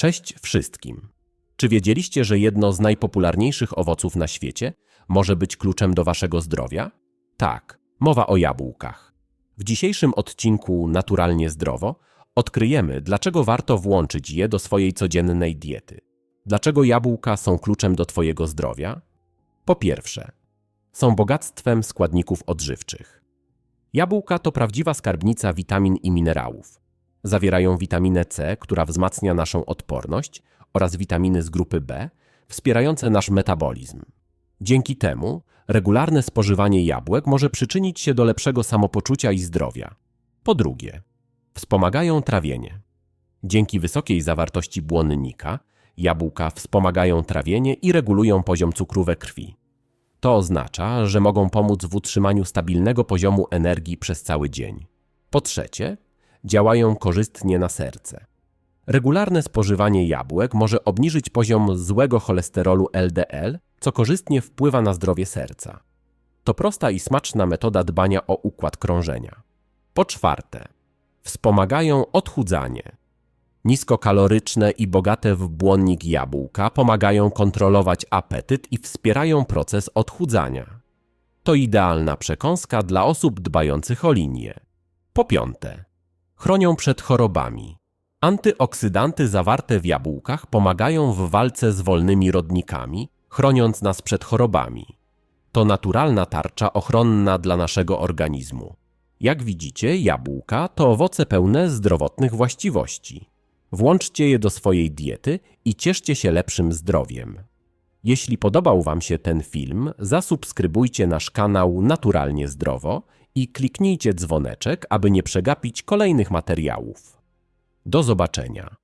Cześć wszystkim. Czy wiedzieliście, że jedno z najpopularniejszych owoców na świecie może być kluczem do waszego zdrowia? Tak, mowa o jabłkach. W dzisiejszym odcinku Naturalnie Zdrowo odkryjemy, dlaczego warto włączyć je do swojej codziennej diety. Dlaczego jabłka są kluczem do twojego zdrowia? Po pierwsze, są bogactwem składników odżywczych. Jabłka to prawdziwa skarbnica witamin i minerałów. Zawierają witaminę C, która wzmacnia naszą odporność, oraz witaminy z grupy B, wspierające nasz metabolizm. Dzięki temu regularne spożywanie jabłek może przyczynić się do lepszego samopoczucia i zdrowia. Po drugie, wspomagają trawienie. Dzięki wysokiej zawartości błonnika jabłka wspomagają trawienie i regulują poziom cukru we krwi. To oznacza, że mogą pomóc w utrzymaniu stabilnego poziomu energii przez cały dzień. Po trzecie, działają korzystnie na serce. Regularne spożywanie jabłek może obniżyć poziom złego cholesterolu LDL, co korzystnie wpływa na zdrowie serca. To prosta i smaczna metoda dbania o układ krążenia. Po czwarte, wspomagają odchudzanie. Niskokaloryczne i bogate w błonnik jabłka pomagają kontrolować apetyt i wspierają proces odchudzania. To idealna przekąska dla osób dbających o linię. Po piąte, chronią przed chorobami. Antyoksydanty zawarte w jabłkach pomagają w walce z wolnymi rodnikami, chroniąc nas przed chorobami. To naturalna tarcza ochronna dla naszego organizmu. Jak widzicie, jabłka to owoce pełne zdrowotnych właściwości. Włączcie je do swojej diety i cieszcie się lepszym zdrowiem. Jeśli podobał Wam się ten film, zasubskrybujcie nasz kanał Naturalnie Zdrowo i kliknijcie dzwoneczek, aby nie przegapić kolejnych materiałów. Do zobaczenia.